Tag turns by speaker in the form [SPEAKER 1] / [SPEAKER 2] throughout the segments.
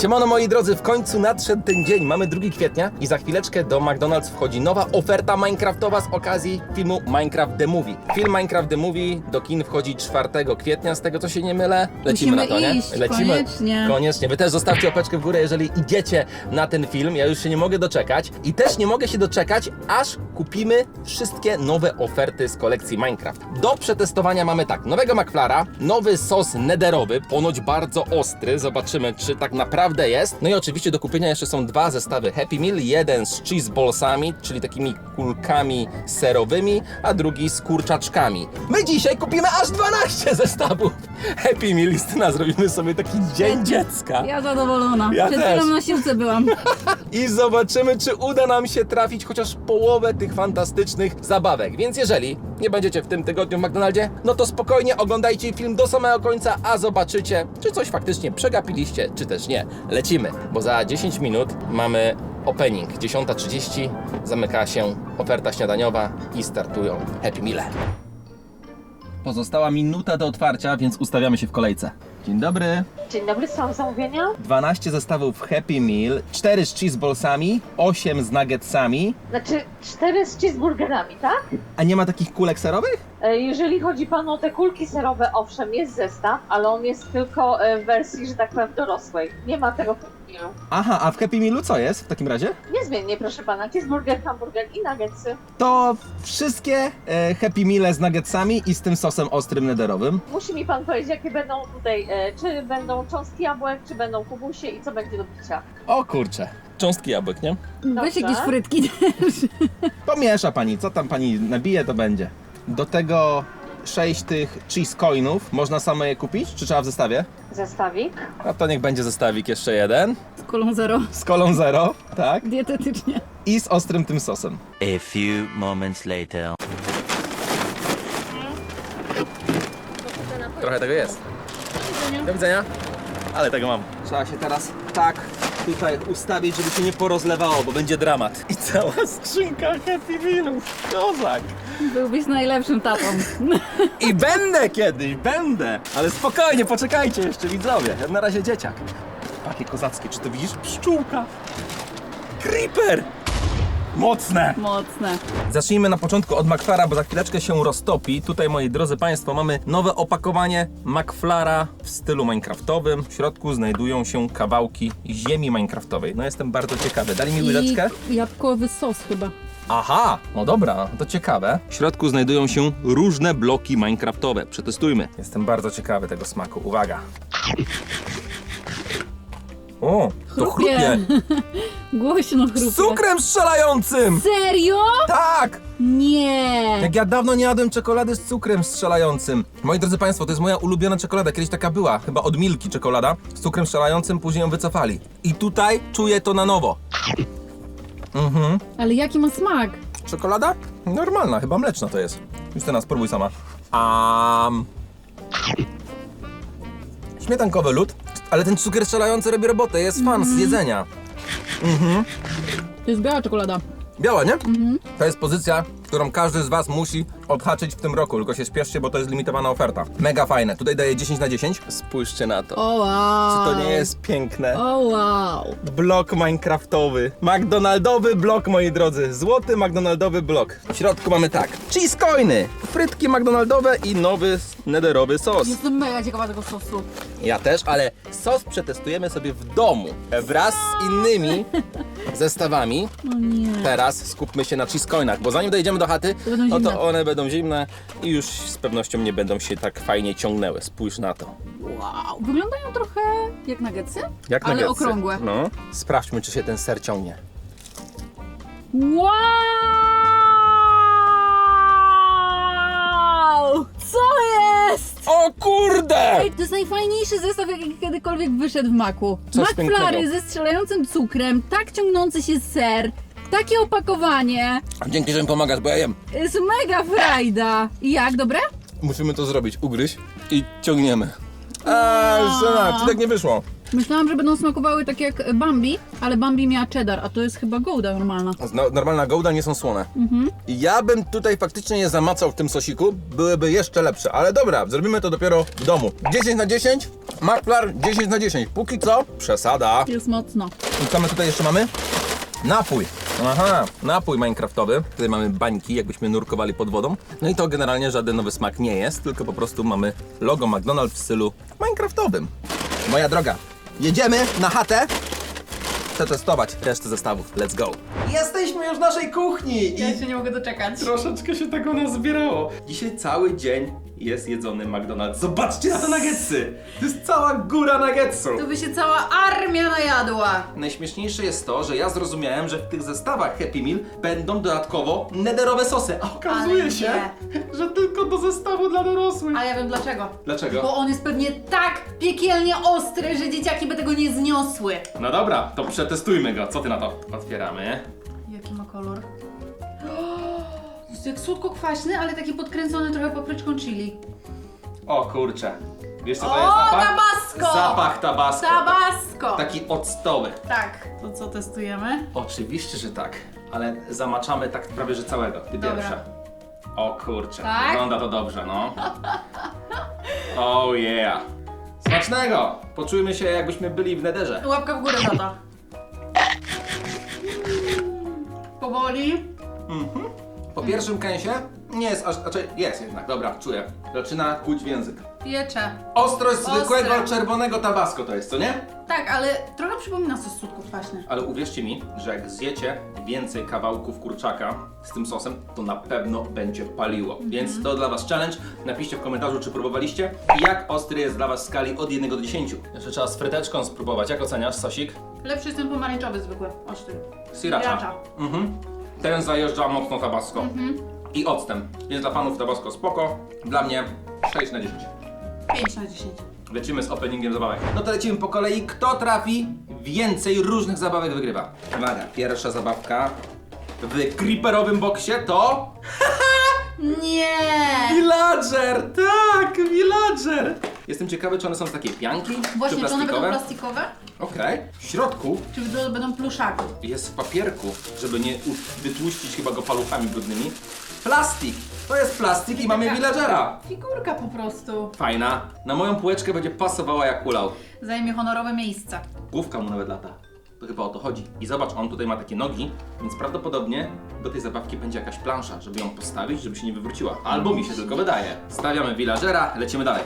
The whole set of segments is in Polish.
[SPEAKER 1] Siemano moi drodzy, w końcu nadszedł ten dzień. Mamy 2 kwietnia i za chwileczkę do McDonald's wchodzi nowa oferta Minecraftowa z okazji filmu Minecraft The Movie. Film Minecraft The Movie do kin wchodzi 4 kwietnia, z tego co się nie mylę. Lecimy
[SPEAKER 2] Musimy
[SPEAKER 1] na to, nie?
[SPEAKER 2] iść, koniecznie.
[SPEAKER 1] Koniecznie. Wy też zostawcie opeczkę w górę, jeżeli idziecie na ten film. Ja już się nie mogę doczekać. I też nie mogę się doczekać, aż kupimy wszystkie nowe oferty z kolekcji Minecraft. Do przetestowania mamy tak, nowego McFlara, nowy sos nederowy, ponoć bardzo ostry. Zobaczymy, czy tak naprawdę jest. No i oczywiście do kupienia jeszcze są dwa zestawy Happy Meal. Jeden z cheese ballsami, czyli takimi kulkami serowymi, a drugi z kurczaczkami. My dzisiaj kupimy aż 12 zestawów Happy Meal. Justyna, zrobimy sobie taki dzień dziecka.
[SPEAKER 2] Ja zadowolona.
[SPEAKER 1] Ja
[SPEAKER 2] Przed
[SPEAKER 1] też.
[SPEAKER 2] chwilą na siłce byłam.
[SPEAKER 1] I zobaczymy, czy uda nam się trafić chociaż połowę tych fantastycznych zabawek. Więc jeżeli nie będziecie w tym tygodniu w McDonaldzie, no to spokojnie oglądajcie film do samego końca, a zobaczycie, czy coś faktycznie przegapiliście, czy też nie. Lecimy, bo za 10 minut mamy opening. 10.30 zamyka się oferta śniadaniowa i startują Happy Meal. Pozostała minuta do otwarcia, więc ustawiamy się w kolejce. Dzień dobry.
[SPEAKER 3] Dzień dobry, są zamówienia?
[SPEAKER 1] 12 zestawów Happy Meal, 4 z cheeseballsami, 8 z nuggetsami.
[SPEAKER 3] Znaczy cztery z cheeseburgerami, tak?
[SPEAKER 1] A nie ma takich kulek serowych?
[SPEAKER 3] E, Jeżeli chodzi Panu o te kulki serowe, owszem, jest zestaw, ale on jest tylko e, w wersji, że tak powiem, dorosłej. Nie ma tego
[SPEAKER 1] Aha, a w Happy Mealu co jest w takim razie?
[SPEAKER 3] Niezmiennie, proszę Pana, cheeseburger, hamburger i nuggetsy.
[SPEAKER 1] To wszystkie e, Happy Meale z nuggetsami i z tym sosem ostrym nederowym.
[SPEAKER 3] Musi mi Pan powiedzieć, jakie będą tutaj, e, czy będą cząstki jabłek, czy będą kubusie i co będzie do picia.
[SPEAKER 1] O kurcze. Cząstki jabłek, nie?
[SPEAKER 2] Weź
[SPEAKER 3] Dobrze.
[SPEAKER 2] jakieś frytki też.
[SPEAKER 1] Pomiesza pani, co tam pani nabije, to będzie. Do tego 6 tych cheese coinów. Można same je kupić, czy trzeba w zestawie?
[SPEAKER 3] Zestawik.
[SPEAKER 1] A to niech będzie zestawik jeszcze jeden.
[SPEAKER 2] Z kolą zero.
[SPEAKER 1] Z kolą zero, tak?
[SPEAKER 2] Dietetycznie.
[SPEAKER 1] I z ostrym tym sosem.
[SPEAKER 4] A few moments later.
[SPEAKER 1] Trochę tego jest. Do widzenia. Ale tego mam. Trzeba się teraz tak tutaj ustawić, żeby się nie porozlewało, bo będzie dramat. I cała skrzynka Happy Mealów. Kozak.
[SPEAKER 2] Byłbyś najlepszym tatą.
[SPEAKER 1] I będę kiedyś, będę. Ale spokojnie, poczekajcie jeszcze widzowie. Na razie dzieciak. Takie kozackie, czy to widzisz? Pszczółka. Creeper. Mocne.
[SPEAKER 2] Mocne.
[SPEAKER 1] Zacznijmy na początku od McFlara, bo za chwileczkę się roztopi. Tutaj, moi drodzy Państwo, mamy nowe opakowanie McFlara w stylu minecraftowym. W środku znajdują się kawałki ziemi minecraftowej. No jestem bardzo ciekawy. Dali mi łyżeczkę?
[SPEAKER 2] I jabłkowy sos chyba.
[SPEAKER 1] Aha, no dobra, to ciekawe. W środku znajdują się różne bloki minecraftowe. Przetestujmy. Jestem bardzo ciekawy tego smaku. Uwaga. O, to chrupie.
[SPEAKER 2] Głośno chrupie.
[SPEAKER 1] Z cukrem strzelającym!
[SPEAKER 2] Serio?
[SPEAKER 1] Tak!
[SPEAKER 2] Nie.
[SPEAKER 1] Jak ja dawno nie jadłem czekolady z cukrem strzelającym. Moi drodzy Państwo, to jest moja ulubiona czekolada. Kiedyś taka była, chyba od Milki czekolada z cukrem strzelającym, później ją wycofali. I tutaj czuję to na nowo. Mhm.
[SPEAKER 2] Ale jaki ma smak?
[SPEAKER 1] Czekolada? Normalna, chyba mleczna to jest. Justyna, spróbuj sama. Um... Śmietankowy lód, ale ten cukier strzelający robi robotę, jest fan z jedzenia.
[SPEAKER 2] To jest biała czekolada.
[SPEAKER 1] Biała, nie? To jest pozycja, którą każdy z Was musi odhaczyć w tym roku, tylko się spieszcie, bo to jest limitowana oferta. Mega fajne. Tutaj daję 10 na 10. Spójrzcie na to.
[SPEAKER 2] O wow.
[SPEAKER 1] Czy to nie jest piękne?
[SPEAKER 2] O wow.
[SPEAKER 1] Blok minecraftowy. McDonaldowy blok, moi drodzy. Złoty McDonaldowy blok. W środku mamy tak. Cheese coiny, frytki McDonaldowe i nowy nederowy sos.
[SPEAKER 2] Jestem mega ciekawa tego sosu.
[SPEAKER 1] Ja też, ale sos przetestujemy sobie w domu wraz z innymi zestawami.
[SPEAKER 2] Nie.
[SPEAKER 1] Teraz skupmy się na cheese coinach, bo zanim dojdziemy do chaty,
[SPEAKER 2] To będą
[SPEAKER 1] no
[SPEAKER 2] zimne.
[SPEAKER 1] to one będą zimne i już z pewnością nie będą się tak fajnie ciągnęły. Spójrz na to.
[SPEAKER 2] Wow. Wyglądają trochę jak nuggetsy,
[SPEAKER 1] Jak
[SPEAKER 2] ale
[SPEAKER 1] nuggetsy.
[SPEAKER 2] okrągłe.
[SPEAKER 1] No. Sprawdźmy, czy się ten ser ciągnie.
[SPEAKER 2] Wow! Co jest?
[SPEAKER 1] O kurde!
[SPEAKER 2] Ej, to jest najfajniejszy zestaw, jaki kiedykolwiek wyszedł w maku.
[SPEAKER 1] Coś
[SPEAKER 2] McFlary
[SPEAKER 1] pięknego.
[SPEAKER 2] ze strzelającym cukrem, tak ciągnący się ser, takie opakowanie.
[SPEAKER 1] Dzięki, że mi pomagasz, bo ja jem.
[SPEAKER 2] Jest mega frajda. I jak, dobre?
[SPEAKER 1] Musimy to zrobić. Ugryź i ciągniemy. A, Żena, ci tak nie wyszło.
[SPEAKER 2] Myślałam, że będą smakowały tak jak Bambi, ale Bambi miała cheddar, a to jest chyba Gouda normalna.
[SPEAKER 1] No, normalna Gouda nie są słone. Ja bym tutaj faktycznie je zamacał w tym sosiku, byłyby jeszcze lepsze, ale dobra, zrobimy to dopiero w domu. 10 na 10, McFlar 10 na 10. Póki co, przesada.
[SPEAKER 2] Jest mocno.
[SPEAKER 1] I co my tutaj jeszcze mamy? Napój. Aha, napój minecraftowy. Tutaj mamy bańki, jakbyśmy nurkowali pod wodą. No i to generalnie żaden nowy smak nie jest, tylko po prostu mamy logo McDonald's w stylu minecraftowym. Moja droga, jedziemy na chatę przetestować resztę zestawów. Let's go! Jesteśmy już w naszej kuchni i
[SPEAKER 2] się nie mogę doczekać.
[SPEAKER 1] troszeczkę się tego nazbierało. Dzisiaj cały dzień jest jedzony McDonald's. Zobaczcie na te nuggetsy! To jest cała góra nuggetsów!
[SPEAKER 2] To by się cała armia najadła.
[SPEAKER 1] Najśmieszniejsze jest to, że ja zrozumiałem, że w tych zestawach Happy Meal będą dodatkowo nederowe sosy, a okazuje
[SPEAKER 2] Ale
[SPEAKER 1] się, że tylko do zestawu dla dorosłych.
[SPEAKER 2] A ja wiem dlaczego.
[SPEAKER 1] Dlaczego?
[SPEAKER 2] Bo on jest pewnie tak piekielnie ostry, że dzieciaki by tego nie zniosły.
[SPEAKER 1] No dobra, to przetestujmy go. Co ty na to? Otwieramy.
[SPEAKER 2] Jaki ma kolor? Jest jak słodko-kwaśny, ale taki podkręcony trochę papryczką chili.
[SPEAKER 1] O kurczę. Wiesz co to
[SPEAKER 2] O,
[SPEAKER 1] jest zapach?
[SPEAKER 2] tabasco!
[SPEAKER 1] Zapach tabasco.
[SPEAKER 2] Tabasco!
[SPEAKER 1] Taki octowy.
[SPEAKER 2] Tak. To co testujemy?
[SPEAKER 1] Oczywiście, że tak. Ale zamaczamy tak prawie, że całego. Ty
[SPEAKER 2] Dobra.
[SPEAKER 1] pierwsza. O kurczę,
[SPEAKER 2] Tak?
[SPEAKER 1] wygląda to dobrze, no. Oh yeah. Smacznego! Poczujmy się jakbyśmy byli w nederze.
[SPEAKER 2] Łapka w górę, tata. Powoli.
[SPEAKER 1] Po pierwszym kęsie nie jest aż, znaczy jest jednak, dobra, czuję. Zaczyna kuć w język.
[SPEAKER 2] Piecze.
[SPEAKER 1] Ostrość
[SPEAKER 2] Ostre.
[SPEAKER 1] zwykłego czerwonego tabasco to jest, co nie?
[SPEAKER 2] Tak, ale trochę przypomina sos słodko-kwaśny.
[SPEAKER 1] Ale uwierzcie mi, że jak zjecie więcej kawałków kurczaka z tym sosem, to na pewno będzie paliło. Więc to dla Was challenge. Napiszcie w komentarzu, czy próbowaliście i jak ostry jest dla Was w skali od 1 do 10. Jeszcze trzeba z fryteczką spróbować. Jak oceniasz sosik?
[SPEAKER 2] Lepszy jest ten pomarańczowy zwykły, ostry.
[SPEAKER 1] Sriracha. Mhm. Ten zajeżdża mocno tabasco. I octem. Więc dla fanów tabasco spoko. Dla mnie 6 na 10.
[SPEAKER 2] 5 na 10.
[SPEAKER 1] Lecimy z openingiem zabawek. No to lecimy po kolei. Kto trafi więcej różnych zabawek wygrywa. Uwaga, pierwsza zabawka w creeperowym boksie to...
[SPEAKER 2] Nie!
[SPEAKER 1] Villager! Tak, Villager! Jestem ciekawy, czy one są z takiej pianki,
[SPEAKER 2] Właśnie,
[SPEAKER 1] czy
[SPEAKER 2] czy one będą
[SPEAKER 1] plastikowe.
[SPEAKER 2] plastikowe?
[SPEAKER 1] Okej. W środku
[SPEAKER 2] Czy będą- będą pluszaki?
[SPEAKER 1] jest w papierku, żeby nie u- wytłuścić chyba go paluchami brudnymi. Plastik! To jest plastik i mamy Villagera!
[SPEAKER 2] Figurka po prostu.
[SPEAKER 1] Fajna. Na moją półeczkę będzie pasowała jak kulał.
[SPEAKER 2] Zajmie honorowe miejsce.
[SPEAKER 1] Główka mu nawet lata. To chyba o to chodzi. I zobacz, on tutaj ma takie nogi, więc prawdopodobnie do tej zabawki będzie jakaś plansza, żeby ją postawić, żeby się nie wywróciła. Albo mi się tylko wydaje. Stawiamy villagera, lecimy dalej.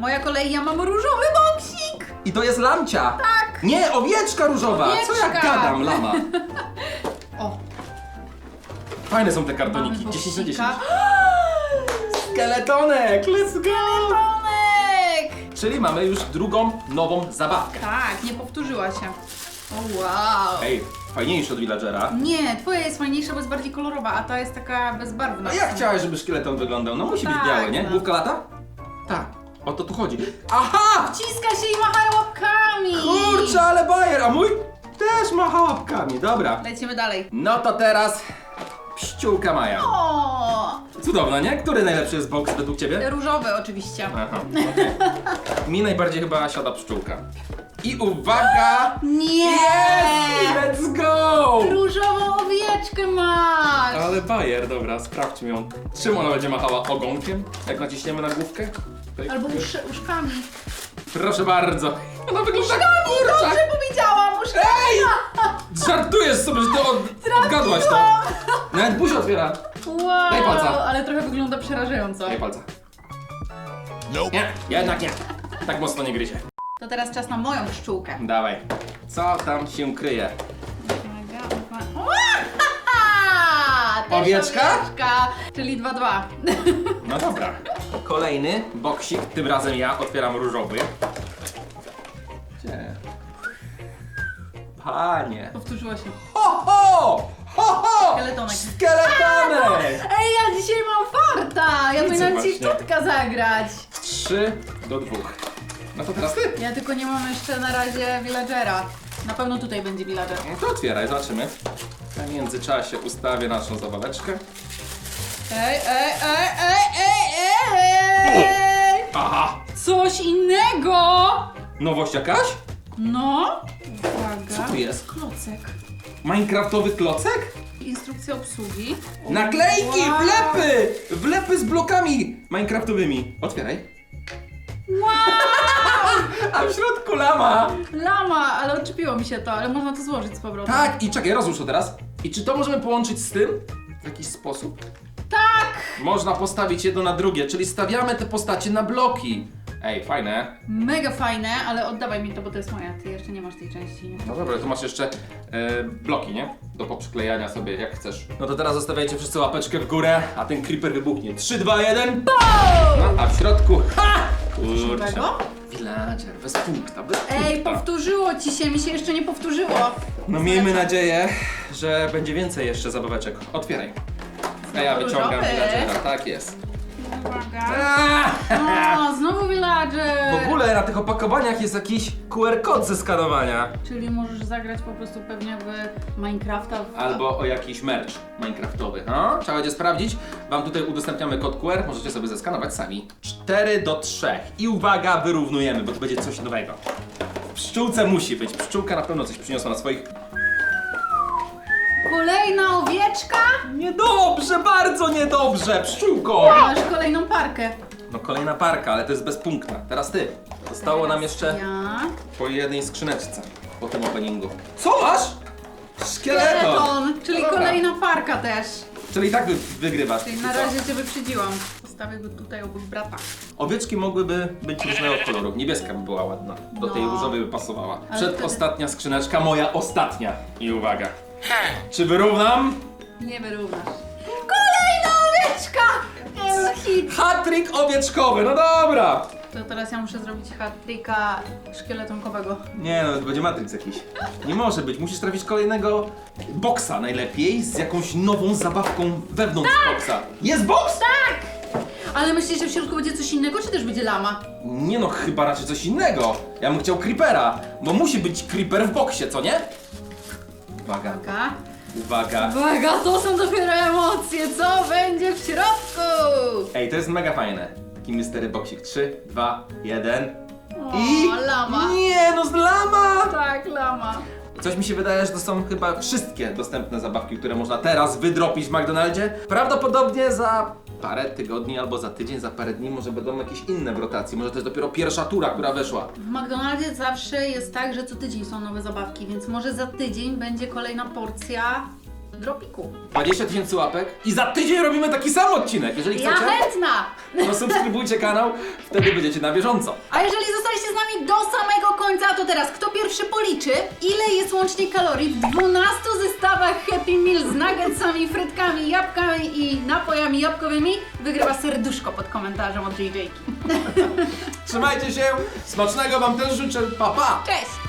[SPEAKER 2] Moja kolej, ja mam różowy boksik!
[SPEAKER 1] I to jest lamcia! Tak! Nie, owieczka różowa! Co ja
[SPEAKER 2] Owieczka!
[SPEAKER 1] gadam, lama?
[SPEAKER 2] O,
[SPEAKER 1] Fajne są te
[SPEAKER 2] mamy
[SPEAKER 1] kartoniki, 10 na 10.
[SPEAKER 2] boksika.
[SPEAKER 1] Skeletonek, let's go!
[SPEAKER 2] Tomek!
[SPEAKER 1] Czyli mamy już drugą, nową zabawkę.
[SPEAKER 2] Tak, nie powtórzyła się. O wow!
[SPEAKER 1] Ej, fajniejszy od villagera.
[SPEAKER 2] Nie, twoja jest fajniejsza, bo jest bardziej kolorowa, a ta jest taka bezbarwna.
[SPEAKER 1] A jak chciałeś, żeby szkieleton wyglądał? No musi być
[SPEAKER 2] Tak,
[SPEAKER 1] biały, nie?
[SPEAKER 2] no.
[SPEAKER 1] Główka lata? Tak. O to tu chodzi. Aha!
[SPEAKER 2] Wciska się i macha łapkami!
[SPEAKER 1] Kurczę, ale bajer, a mój też macha łapkami, dobra.
[SPEAKER 2] Lecimy dalej.
[SPEAKER 1] No to teraz pściółka Maja.
[SPEAKER 2] O!
[SPEAKER 1] Cudowna, nie? Który najlepszy jest boks według ciebie?
[SPEAKER 2] Różowy oczywiście.
[SPEAKER 1] Aha, okej. Mi najbardziej chyba siada pszczółka. I uwaga!
[SPEAKER 2] Nie!
[SPEAKER 1] Let's go!
[SPEAKER 2] Różową owieczkę masz!
[SPEAKER 1] Ale bajer, dobra, sprawdźmy ją. Czym ona będzie machała ogonkiem? Jak naciśniemy na główkę? Pyk,
[SPEAKER 2] Albo usz, uszkami.
[SPEAKER 1] Proszę bardzo. Ona wygląda jak kurczak.
[SPEAKER 2] Dobrze powiedziałam, uszkami!
[SPEAKER 1] Ej! Żartujesz sobie, że ty od... odgadłaś to. Nawet buzię otwiera.
[SPEAKER 2] Wow,
[SPEAKER 1] Daj palca.
[SPEAKER 2] ale trochę wygląda przerażająco.
[SPEAKER 1] Daj palca. Nie, jednak nie. Tak mocno nie gryzie.
[SPEAKER 2] To teraz czas na moją pszczółkę.
[SPEAKER 1] Dawaj. Co tam się kryje?
[SPEAKER 2] Uwaga, uwaga. Ła! Też
[SPEAKER 1] Owieczka?
[SPEAKER 2] owieczka, czyli 2-2.
[SPEAKER 1] No dobra. Kolejny boksik, tym razem ja otwieram różowy. Panie.
[SPEAKER 2] Powtórzyło się.
[SPEAKER 1] Ho, ho! Ho, ho!
[SPEAKER 2] Szkieletonek.
[SPEAKER 1] Szkieletonek!
[SPEAKER 2] Ej, ja dzisiaj mam farta! Ja
[SPEAKER 1] Widzę
[SPEAKER 2] powinnam ci
[SPEAKER 1] właśnie.
[SPEAKER 2] tutka zagrać.
[SPEAKER 1] Trzy do dwóch. No to teraz ty.
[SPEAKER 2] Ja tylko nie mam jeszcze na razie villagera. Na pewno tutaj będzie villager.
[SPEAKER 1] No to otwieraj, zobaczymy. W międzyczasie ustawię naszą zabaweczkę.
[SPEAKER 2] Ej, ej, ej, ej, ej, ej!
[SPEAKER 1] Aha!
[SPEAKER 2] Coś innego!
[SPEAKER 1] Nowość jakaś?
[SPEAKER 2] No.
[SPEAKER 1] Co
[SPEAKER 2] Uwaga.
[SPEAKER 1] tu jest?
[SPEAKER 2] Klocek.
[SPEAKER 1] Minecraftowy klocek?
[SPEAKER 2] Instrukcja obsługi. O,
[SPEAKER 1] Naklejki,
[SPEAKER 2] wow.
[SPEAKER 1] wlepy! Wlepy z blokami minecraftowymi. Otwieraj.
[SPEAKER 2] Wow!
[SPEAKER 1] A w środku lama.
[SPEAKER 2] Lama, ale odczepiło mi się to, ale można to złożyć z powrotem.
[SPEAKER 1] Tak, i czekaj, rozłóż to teraz. I czy to możemy połączyć z tym w jakiś sposób?
[SPEAKER 2] Tak!
[SPEAKER 1] Można postawić jedno na drugie, czyli stawiamy te postacie na bloki. Ej, fajne.
[SPEAKER 2] Mega fajne, ale oddawaj mi to, bo to jest moja. Ty jeszcze nie masz tej części. Nie?
[SPEAKER 1] No dobra, tu masz jeszcze e, bloki, nie? Do poprzyklejania sobie, jak chcesz. No to teraz zostawiajcie wszyscy łapeczkę w górę, a ten creeper wybuchnie. 3, 2, 1. No, a w środku... Ha! Kurczę.
[SPEAKER 2] Żywego?
[SPEAKER 1] Villager, bez punkta, bez
[SPEAKER 2] Ej,
[SPEAKER 1] punkta.
[SPEAKER 2] powtórzyło ci się, mi się jeszcze nie powtórzyło.
[SPEAKER 1] No miejmy nadzieję, że będzie więcej jeszcze zabaweczek. Otwieraj. A ja wyciągam
[SPEAKER 2] różowy.
[SPEAKER 1] villagera, tak jest.
[SPEAKER 2] Uwaga. O, znowu villager!
[SPEAKER 1] W ogóle na tych opakowaniach jest jakiś QR kod ze skanowania.
[SPEAKER 2] Czyli możesz zagrać po prostu pewnie w Minecrafta. W...
[SPEAKER 1] Albo o jakiś merch minecraftowy. No, trzeba będzie sprawdzić. Wam tutaj udostępniamy kod QR, możecie sobie zeskanować sami. 4 do 3. I uwaga, wyrównujemy, bo to będzie coś nowego. W pszczółce musi być. Pszczółka na pewno coś przyniosła na swoich...
[SPEAKER 2] Kolejna owieczka!
[SPEAKER 1] Niedobrze, bardzo niedobrze, pszczółko!
[SPEAKER 2] Masz kolejną parkę.
[SPEAKER 1] No kolejna parka, ale to jest bez punkta. Teraz ty. Zostało nam jeszcze
[SPEAKER 2] Ja.
[SPEAKER 1] po jednej skrzyneczce po tym openingu. Co masz? Szkieleton!
[SPEAKER 2] Skeleton, czyli
[SPEAKER 1] Dobra.
[SPEAKER 2] kolejna parka też.
[SPEAKER 1] Czyli i tak wy, wygrywasz.
[SPEAKER 2] Czyli na
[SPEAKER 1] co?
[SPEAKER 2] razie cię wyprzedziłam. Postawię go tutaj obok brata.
[SPEAKER 1] Owieczki mogłyby być różnego koloru. Niebieska by była ładna. Do tej
[SPEAKER 2] No.
[SPEAKER 1] różowej by pasowała.
[SPEAKER 2] Ale
[SPEAKER 1] Przedostatnia skrzyneczka, moja ostatnia. I uwaga. Czy wyrównam?
[SPEAKER 2] Nie wyrównasz. Kolejna owieczka! Hit!
[SPEAKER 1] Hatryk owieczkowy, no dobra.
[SPEAKER 2] To teraz ja muszę zrobić hat-tricka szkieletonkowego.
[SPEAKER 1] Nie no, to będzie Matrix jakiś. Nie może być, musisz trafić kolejnego boksa najlepiej z jakąś nową zabawką wewnątrz
[SPEAKER 2] Tak!
[SPEAKER 1] boksa. Jest boks?
[SPEAKER 2] Ale myślisz, że w środku będzie coś innego, czy też będzie lama?
[SPEAKER 1] Nie no, chyba raczej coś innego. Ja bym chciał creepera, bo musi być creeper w boksie, co nie? Uwaga,
[SPEAKER 2] Uwaga.
[SPEAKER 1] uwaga.
[SPEAKER 2] Uwaga, to są dopiero emocje, co będzie w środku?
[SPEAKER 1] Ej, to jest mega fajne. Taki mystery boksik. 3, 2, 1.
[SPEAKER 2] O,
[SPEAKER 1] I...
[SPEAKER 2] lama.
[SPEAKER 1] Nie, no z lama!
[SPEAKER 2] Tak, lama.
[SPEAKER 1] Coś mi się wydaje, że to są chyba wszystkie dostępne zabawki, które można teraz wydropić w McDonaldzie. Prawdopodobnie za parę tygodni albo za tydzień, za parę dni może będą jakieś inne w rotacji. Może to jest dopiero pierwsza tura, która weszła.
[SPEAKER 2] W McDonaldzie zawsze jest tak, że co tydzień są nowe zabawki, więc może za tydzień będzie kolejna porcja dropiku.
[SPEAKER 1] 20 tysięcy łapek i za tydzień robimy taki sam odcinek. Jeżeli
[SPEAKER 2] Ja
[SPEAKER 1] chcecie,
[SPEAKER 2] chętna!
[SPEAKER 1] to subskrybujcie kanał, wtedy będziecie na bieżąco.
[SPEAKER 2] A jeżeli zostaliście z nami do samego końca, to teraz kto pierwszy policzy, ile jest łącznie kalorii w 12 zestawach Happy Meal z nuggetsami, frytkami, jabłkami i napojami jabłkowymi, wygrywa serduszko pod komentarzem od JJ.
[SPEAKER 1] Trzymajcie się, smacznego wam też życzę, pa pa!
[SPEAKER 2] Cześć!